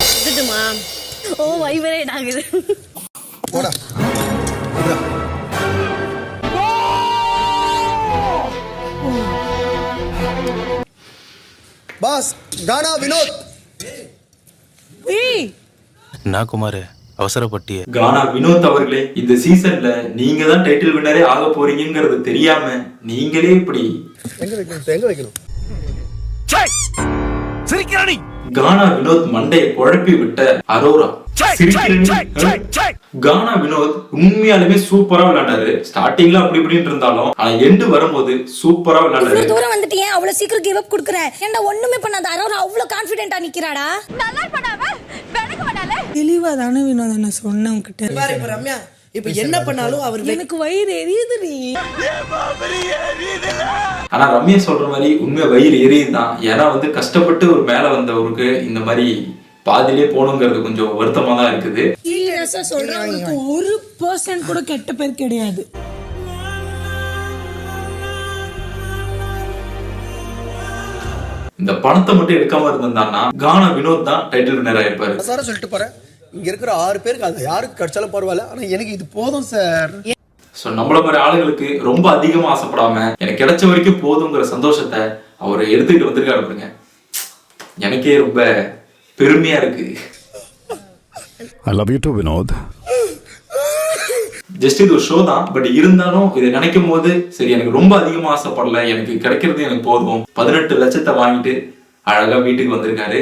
விட்டுட்டுமா ஓ vibrate ஆகுது. போடா. Boss Gana Vinod. என்ன குமார்? அவசரப்பட்டிய. கானா வினோத் அவர்களே இந்த சீசன்ல நீங்க தான் டைட்டில் வின்னரே ஆக போறீங்கிறது தெரியாம நீங்களே இப்படி எங்க வைக்கணும்? எங்க வைக்கணும்? கானா வினோத் மண்டையை குழப்பி விட்ட அரோரா? கானா வினோத் உண்மையாலுமே சூப்பரா விளையாண்டாரு. ஸ்டார்டிங்ல அப்படி இப்படின்னு இருந்தாலும் ஆனா எண்டு வரும்போது சூப்பரா விளையாண்டாரு. தூரம் வந்துட்டு ஏன் அவ்வளவு சீக்கிரம் கிவ் அப் குடுக்குற ஏன்டா ஒண்ணுமே பண்ணாத? அரோரா அவ்வளவு கான்ஃபிடென்ட்டா நிக்கிறாடா? தெளிவா தானே வினோத் நான் சொன்னேன் உன்கிட்ட. ரம்யா இப்ப என்ன பண்ணாலும் அவர் எனக்கு வயிறு எரியுதுடி ஆனா ரம்யா சொல்ற மாதிரி உண்மை வயிறு எரியுதுதான். ஏன்னா வந்து கஷ்டப்பட்டு ஒரு மேல வந்தவருக்கு இந்த மாதிரி பாதியிலே போகணுங்கிறது கொஞ்சம் வருத்தமா தான் இருக்குது. சீரியஸா சொல்றவங்களுக்கு ஒரு பர்சன்ட் கூட கெட்ட பேர் கிடையாது. இந்த பணத்தை மட்டும் எடுக்காம இருந்திருந்தான்னா கானா வினோத் தான் டைட்டில் வின்னர் ஆயிருப்பாரு. சார சொல்லிட்டு போறேன். இங்க இருக்கிற ஆறு பேருக்கு அது யாருக்கு கிடைச்சாலும் பரவாயில்ல. ஆனா எனக்கு இது போதும் சார் ஸோ நம்மள மாதிரி ஆளுங்களுக்கு ரொம்ப அதிகமா ஆசைப்படாம எனக்கு கிடைச்ச வரைக்கும் போதுங்கிற சந்தோஷத்தை அவர் எடுத்துக்கிட்டு வந்திருக்காரு பாருங்க. எனக்கே ரொம்ப பெருமையா இருக்கு. I love you too, Vinod. Just இது ஒரு ஷோ தான் பட் இருந்தாலும் இதை நினைக்கும் போது சரி எனக்கு ரொம்ப அதிகமா ஆசைப்படல எனக்கு கிடைக்கிறது எனக்கு போதும். பதினெட்டு லட்சத்தை வாங்கிட்டு அழகா வீட்டுக்கு வந்திருக்காரு.